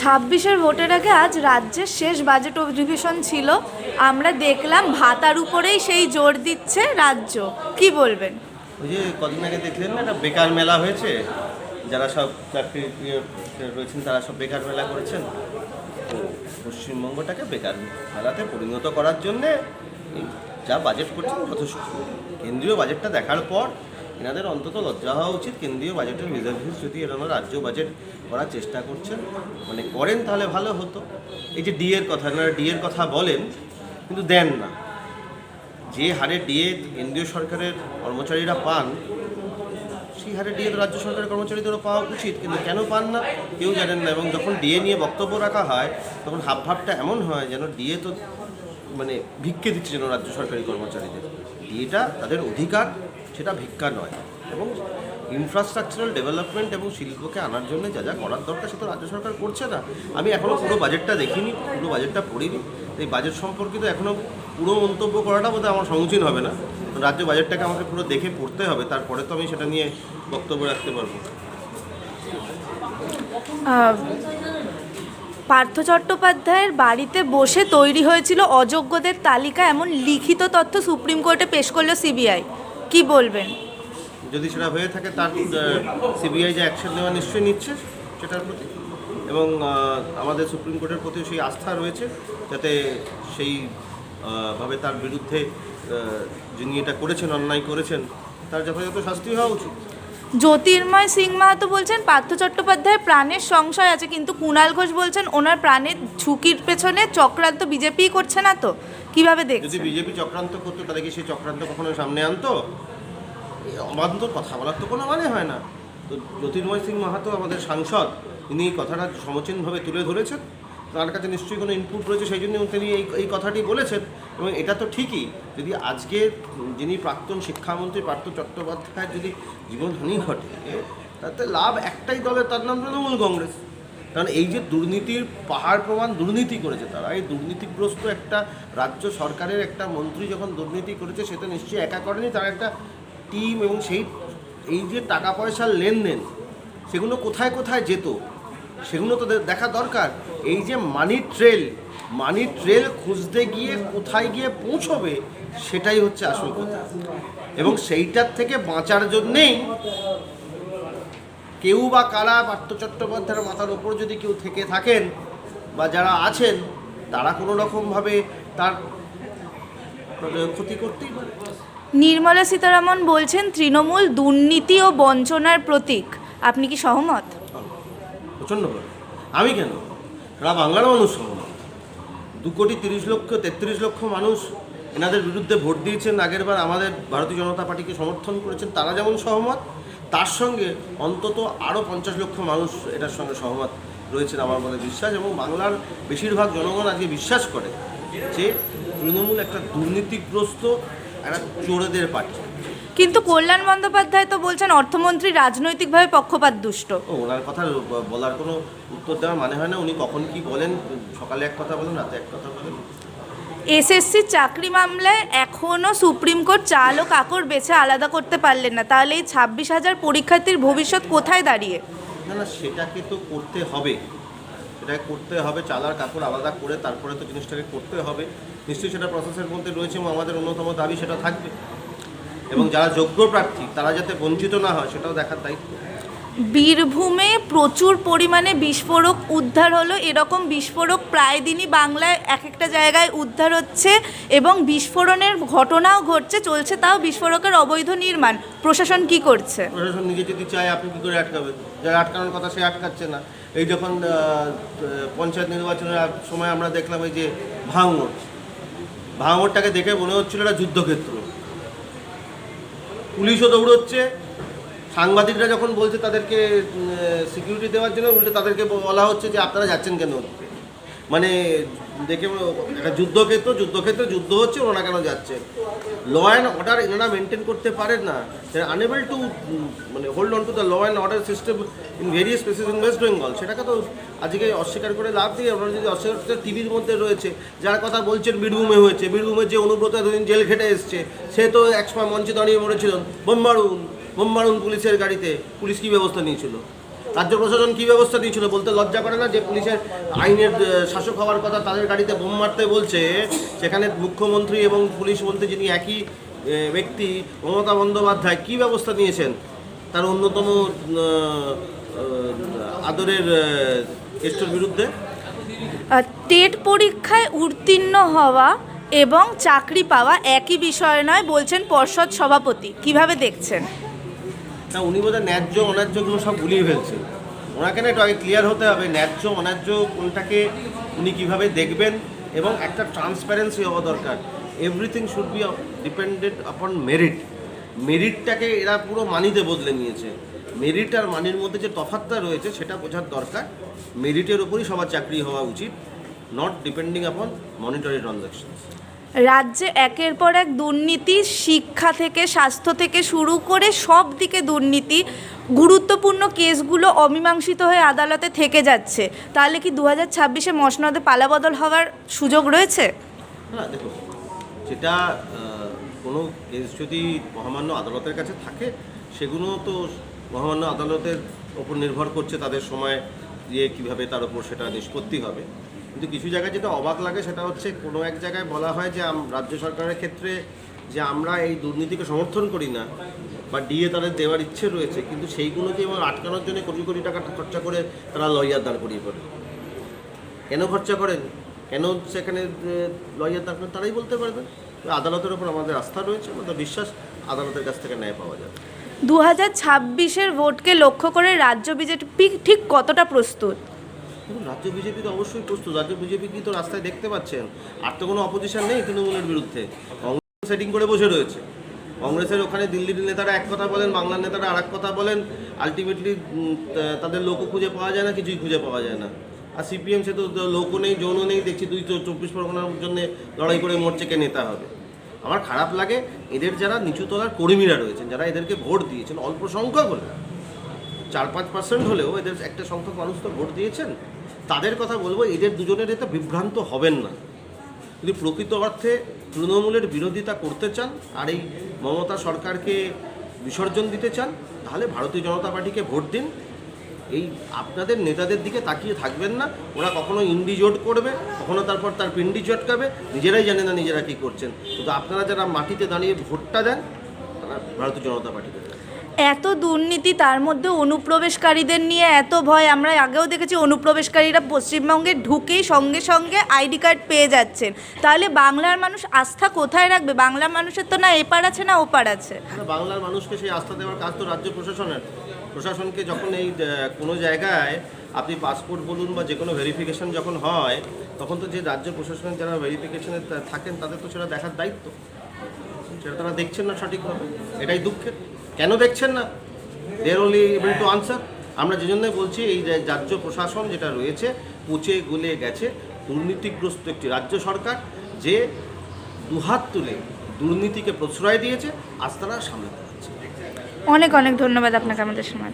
ছাব্বিশের ভোটের আগে আজ রাজ্যের শেষ বাজেট অধিবেশন ছিল। আমরা দেখলাম ভাতার উপরেই সেই জোর দিচ্ছে রাজ্য। কি বলবেন? ওই যে কদিন আগে দেখলেন না, একটা বেকার মেলা হয়েছে। যারা সব চাকরি ইয়ে রয়েছেন, তারা সব বেকার মেলা করেছেন। তো পশ্চিমবঙ্গটাকে বেকার মেলাতে পরিণত করার জন্যে যা বাজেট করছেন, যথেষ্ট। কেন্দ্রীয় বাজেটটা দেখার পর এনাদের অন্তত লজ্জা হওয়া উচিত। কেন্দ্রীয় বাজেটের রিজার্ভিস যদি এনারা রাজ্য বাজেট করার চেষ্টা করছেন মানে করেন তাহলে ভালো হতো। এই যে ডিএর কথা, এনারা ডিএর কথা বলেন, কিন্তু দেন না। যে হারে ডিএ কেন্দ্রীয় সরকারের কর্মচারীরা পান, সেই হারে ডিএ তো রাজ্য সরকারের কর্মচারীদেরও পাওয়া উচিত, কিন্তু কেন পান না, কেউ জানেন না। এবং যখন ডিএ নিয়ে বক্তব্য রাখা হয়, তখন হাবভাবটা এমন হয় যেন ডিএ তো মানে ভিক্ষে দিচ্ছে যেন রাজ্য সরকারি কর্মচারীদের। ডিএটা তাদের অধিকার সেটা ভিক্ষা নয়। এবং ইনফ্রাস্ট্রাকচারাল ডেভেলপমেন্ট এবং শিল্পকে আনার জন্য যা যা করার দরকার সে তো রাজ্য সরকার করছে না। আমি এখনও পুরো বাজেটটা দেখিনি, পুরো বাজেটটা পড়িনি। এই বাজেট সম্পর্কিত এখনও পুরো মন্তব্য করাটা বোধহয় আমার সমুচীন হবে না। রাজ্য বাজেটটাকে আমাকে পুরো দেখে পড়তে হবে, তারপরে তো আমি সেটা নিয়ে বক্তব্য রাখতে পারব। পার্থ চট্টোপাধ্যায়ের বাড়িতে বসে তৈরি হয়েছিল অযোগ্যদের তালিকা এমন লিখিত তথ্য সুপ্রিম কোর্টে পেশ করল সিবিআই। কি বলবেন? যদি সেটা হয়ে থাকে তার সিবিআই যে অ্যাকশন নেওয়া নিশ্চয়ই নিচ্ছে সেটার প্রতি। এবং আমাদের সুপ্রিম কোর্টের প্রতি সেই আস্থা রয়েছে যাতে সেই ভাবে তার বিরুদ্ধে যিনি এটা করেছেন, অন্যায় করেছেন, তার যথাযথ শাস্তি হওয়া উচিত। জ্যোতির্ময় সিং মাহাতো বলছেন, পার্থ চট্টোপাধ্যায়ের প্রাণের সংশয় আছে, কিন্তু কুণাল ঘোষ বলছেন, ওনার প্রাণের ঝুঁকির পেছনে চক্রান্ত বিজেপি করছে না তো। কীভাবে যদি বিজেপি চক্রান্ত করতো, তাহলে কি সেই চক্রান্ত কখনো সামনে আনতো? অবান্তর কথা, বলার তো কোনো মানে হয় না। তো জ্যোতির্ময় সিং মাহাতো আমাদের সাংসদ, তিনি কথাটা সমচীনভাবে তুলে ধরেছেন। তার কাছে নিশ্চয়ই কোনো ইনপুট রয়েছে, সেই জন্য তিনি এই এই কথাটি বলেছেন। এবং এটা তো ঠিকই, যদি আজকে যিনি প্রাক্তন শিক্ষামন্ত্রী পার্থ চট্টোপাধ্যায়ের যদি জীবনহানি ঘটে, তাতে লাভ একটাই দলের, তার নাম তৃণমূল কংগ্রেস। কারণ এই যে দুর্নীতির পাহাড় প্রমাণ দুর্নীতি করেছে তারা, এই দুর্নীতিগ্রস্ত একটা রাজ্য সরকারের একটা মন্ত্রী যখন দুর্নীতি করেছে সেটা নিশ্চয়ই একা করেনি, তার একটা টিম এবং সেই, এই যে টাকা পয়সার লেনদেন, সেগুলো কোথায় কোথায় যেত? সেগুলো তো দেখা দরকার। এই যে মানি ট্রেল মানি ট্রেল খুঁজতে গিয়ে কোথায় গিয়ে পৌঁছবে, সেটাই হচ্ছে আসল কথা। এবং সেইটার থেকে বাঁচার জন্যেই কেউ বা কারা পার্থ চট্টোপাধ্যায়ের মাথার ওপর যদি কেউ থেকে থাকেন বা যারা আছেন, তারা কোনো রকমভাবে তার ক্ষতি করতেই পারে। নির্মলা সীতারামন বলছেন, তৃণমূল দুর্নীতি ও বঞ্চনার প্রতীক। আপনি কি সহমত? প্রচণ্ড করে আমি কেন? সারা বাংলার মানুষ সহমত দু কোটি তিরিশ লক্ষ, তেত্রিশ লক্ষ মানুষ এনাদের বিরুদ্ধে ভোট দিয়েছেন, আগেরবার আমাদের ভারতীয় জনতা পার্টিকে সমর্থন করেছেন, তারা যেমন সহমত, তার সঙ্গে অন্তত আরও পঞ্চাশ লক্ষ মানুষ এটার সঙ্গে সহমত রয়েছেন আমার মনে বিশ্বাস এবং বাংলার বেশিরভাগ জনগণ আজকে বিশ্বাস করে যে তৃণমূল একটা দুর্নীতিগ্রস্ত, একটা চোরেদের পার্টি। কিন্তু কল্যাণ বন্দ্যোপাধ্যায় তো বলছেন অর্থমন্ত্রী রাজনৈতিকভাবে পক্ষপাত দুষ্ট। ওনার কথা বলার কোনো উত্তর দেওয়ার মানে হয় না। উনি কখন কি বলেন? সকালে এক কথা বলেন রাতে এক কথা বলেন। এসএসসি চাকরি মামলায় এখনও সুপ্রিম কোর্ট চাল ও কাকড় বেছে আলাদা করতে পারলেন না। তাহলে এই ছাব্বিশ হাজার পরীক্ষার্থীর ভবিষ্যৎ কোথায় দাঁড়িয়ে? না না সেটাকে তো করতে হবে। সেটাকে করতে হবে চালার কাপড় আলাদা করে তারপরে তো জিনিসটাকে করতে হবে। নিশ্চয়ই সেটা প্রসেসের মধ্যে রয়েছে এবং আমাদের অন্যতম দাবি সেটা থাকবে। এবং যারা যোগ্য প্রার্থী তারা যাতে বঞ্চিত না হয় সেটাও দেখার দায়িত্ব। বীরভূমে প্রচুর পরিমাণে বিস্ফোরক উদ্ধার হলো। এরকম বিস্ফোরক প্রায় দিনই বাংলায় এক একটা জায়গায় উদ্ধার হচ্ছে এবং বিস্ফোরণের ঘটনাও ঘটছে চলছে তাও বিস্ফোরকের অবৈধ নির্মাণ। প্রশাসন কি করছে? প্রশাসন নিজে যদি চায় আপনি কী করে আটকাবেন? যারা আটকানোর কথা সে আটকাচ্ছে না। এই যখন পঞ্চায়েত নির্বাচনের সময় আমরা দেখলাম এই যে ভাঙড় ভাঙড়টাকে দেখে মনে হচ্ছিল এটা যুদ্ধক্ষেত্র। পুলিশও দৌড়চ্ছে। সাংবাদিকরা যখন বলছে তাদেরকে সিকিউরিটি দেওয়ার জন্য, উল্টে তাদেরকে বলা হচ্ছে যে আপনারা যাচ্ছেন কেন? মানে দেখে একটা যুদ্ধক্ষেত্র, যুদ্ধক্ষেত্রে যুদ্ধ হচ্ছে ওনারা কেন যাচ্ছে? ল অ্যান্ড অর্ডার এনারা মেনটেন করতে পারেন না। আনএবল টু মানে hold on to the law and order system in various places in West Bengal সেটাকে তো আজকে অস্বীকার করে লাভ দিয়ে ওনারা যদি অস্বীকার করতে টিভির মধ্যে রয়েছে। যার কথা বলছেন, বীরভূমে হয়েছে। বীরভূমে যে অনুব্রত এতদিন জেল খেটে এসছে, সে তো এক সময় মঞ্চে দাঁড়িয়ে মরেছিলেন বোম্বারুন বোম্বারুন পুলিশের গাড়িতে। পুলিশ কী ব্যবস্থা নিয়েছিল? রাজ্য প্রশাসন কি ব্যবস্থা নিয়েছিল বলতে লজ্জা করে না যে পুলিশের আইনের শাসক হওয়ার কথা তাদের গাড়িতে বোম মারতে বলছে? সেখানে মুখ্যমন্ত্রী এবং পুলিশ মন্ত্রী যিনি একই ব্যক্তি, মমতা বন্দ্যোপাধ্যায়, কি ব্যবস্থা নিয়েছেন? তার অন্যতম আদরের কেষ্টর বিরুদ্ধে? টেট পরীক্ষায় উত্তীর্ণ হওয়া এবং চাকরি পাওয়া একই বিষয় নয়, বলছেন পর্ষদ সভাপতি। কীভাবে দেখছেন? না, উনি বোধহয় ন্যায্য অন্যায্যগুলো সব গুলিয়ে ফেলছে। ওনাকে না একটু আগে ক্লিয়ার হতে হবে, ন্যায্য, অন্যায্য কোনটাকে উনি কীভাবে দেখবেন এবং একটা ট্রান্সপারেন্সি হওয়া দরকার। Everything should be dependent upon merit মেরিটটাকে এরা পুরো মানিতে বদলে নিয়েছে। মেরিট আর মানির মধ্যে যে তফাৎটা রয়েছে, সেটা বোঝার দরকার। মেরিটের উপরই সবার চাকরি হওয়া উচিত not depending upon monetary transactions রাজ্যে একের পর এক দুর্নীতি, শিক্ষা থেকে, স্বাস্থ্য থেকে শুরু করে সব দিকে দুর্নীতি, গুরুত্বপূর্ণ কেসগুলো অমীমাংসিত হয়ে আদালতে থেকে যাচ্ছে। তাহলে কি দু হাজার ছাব্বিশে মসনদে পালাবদল হওয়ার সুযোগ রয়েছে? যেটা কোনো কেস যদি মহামান্য আদালতের কাছে থাকে, সেগুলো তো মহামান্য আদালতের ওপর নির্ভর করছে তাদের সময় দিয়ে কীভাবে তার উপর সেটা নিষ্পত্তি হবে। কিন্তু কিছু জায়গায় যেটা অবাক লাগে সেটা হচ্ছে কোনো এক জায়গায় বলা হয় যে রাজ্য সরকারের ক্ষেত্রে যে আমরা এই দুর্নীতিকে সমর্থন করি না বা ডিএ তাদের দেওয়ার ইচ্ছে রয়েছে, কিন্তু সেইগুলোকে এবং আটকানোর জন্য কোটি কোটি টাকা খরচা করে তারা লয়ার দাঁড় করিয়ে পড়ে কেন খরচা করেন? কেন সেখানে লয়ার দাঁড় করেন? তারাই বলতে পারবেন আদালতের ওপর আমাদের আস্থা রয়েছে, আমাদের বিশ্বাস আদালতের কাছ থেকে ন্যায় পাওয়া যাবে। দু হাজার ভোটকে লক্ষ্য করে রাজ্য বিজেপি ঠিক কতটা প্রস্তুত? দেখুন, রাজ্য বিজেপি তো অবশ্যই প্রস্তুত। রাজ্য বিজেপি কি তো রাস্তায় দেখতে পাচ্ছেন। আর তো কোনো অপোজিশন নেই তৃণমূলের বিরুদ্ধে। কংগ্রেস সেটিং করে বসে রয়েছে। কংগ্রেসের ওখানে দিল্লির নেতারা এক কথা বলেন, বাংলার নেতারা আর কথা বলেন আলটিমেটলি তাদের লোকও খুঁজে পাওয়া যায় না, কিছুই খুঁজে পাওয়া যায় না। আর সিপিএম সে তো লোকও নেই যৌন নেই, দেখছি দুই চব্বিশ পরগনার জন্য লড়াই করে মরছে কে নেতা হবে। আমার খারাপ লাগে, এদের যারা নিচুতলার কর্মীরা রয়েছেন, যারা এদেরকে ভোট দিয়েছেন, অল্প সংখ্যক হলে চার পাঁচ পার্সেন্ট হলেও এদের একটা সংখ্যক মানুষ তো ভোট দিয়েছেন। তাদের কথা বলব, এদের দুজনের এতে বিভ্রান্ত হবেন না। যদি প্রকৃত অর্থে তৃণমূলের বিরোধিতা করতে চান আর এই মমতা সরকারকে বিসর্জন দিতে চান, তাহলে ভারতীয় জনতা পার্টিকে ভোট দিন। এই আপনাদের নেতাদের দিকে তাকিয়ে থাকবেন না। ওরা কখনো ইন্ডি জোট করবে, কখনো তারপর তার পিন্ডি চটকাবে। নিজেরাই জানে না নিজেরা কী করছেন। কিন্তু আপনারা যারা মাটিতে দাঁড়িয়ে ভোটটা দেন, তারা ভারতীয় জনতা পার্টিকে এত দুর্নীতি তার মধ্যে অনুপ্রবেশকারীদের নিয়ে এত ভয়, আমরা আগেও দেখেছি অনুপ্রবেশকারীরা পশ্চিমবঙ্গে ঢুকেই সঙ্গে সঙ্গে আইডি কার্ড পেয়ে যাচ্ছেন। তাহলে বাংলার মানুষ আস্থা কোথায় রাখবে? বাংলার মানুষের তো না এপার আছে না ওপার আছে। বাংলার মানুষকে সেই আস্থা দেওয়ার কাজ তো রাজ্য প্রশাসনের। প্রশাসনকে যখন এই কোনো জায়গায় আপনি পাসপোর্ট বলুন বা যে কোনো ভেরিফিকেশন যখন হয়, তখন তো যে রাজ্য প্রশাসনের যারা ভেরিফিকেশনে থাকেন, তাদের তো সেটা দেখার দায়িত্ব। সেটা তারা দেখছেন না সঠিকভাবে। এটাই দুঃখের। কেন দেখছেন না? They're only able to answer আমরা যে জন্যই বলছি, এই রাজ্য প্রশাসন যেটা রয়েছে, পচে গলে গেছে, দুর্নীতিগ্রস্ত একটি রাজ্য সরকার, যে দুহাত তুলে দুর্নীতিকে প্রশ্রয় দিয়েছে আজ তারা সামনে পারছে। অনেক অনেক ধন্যবাদ আপনাকে আমাদের সময়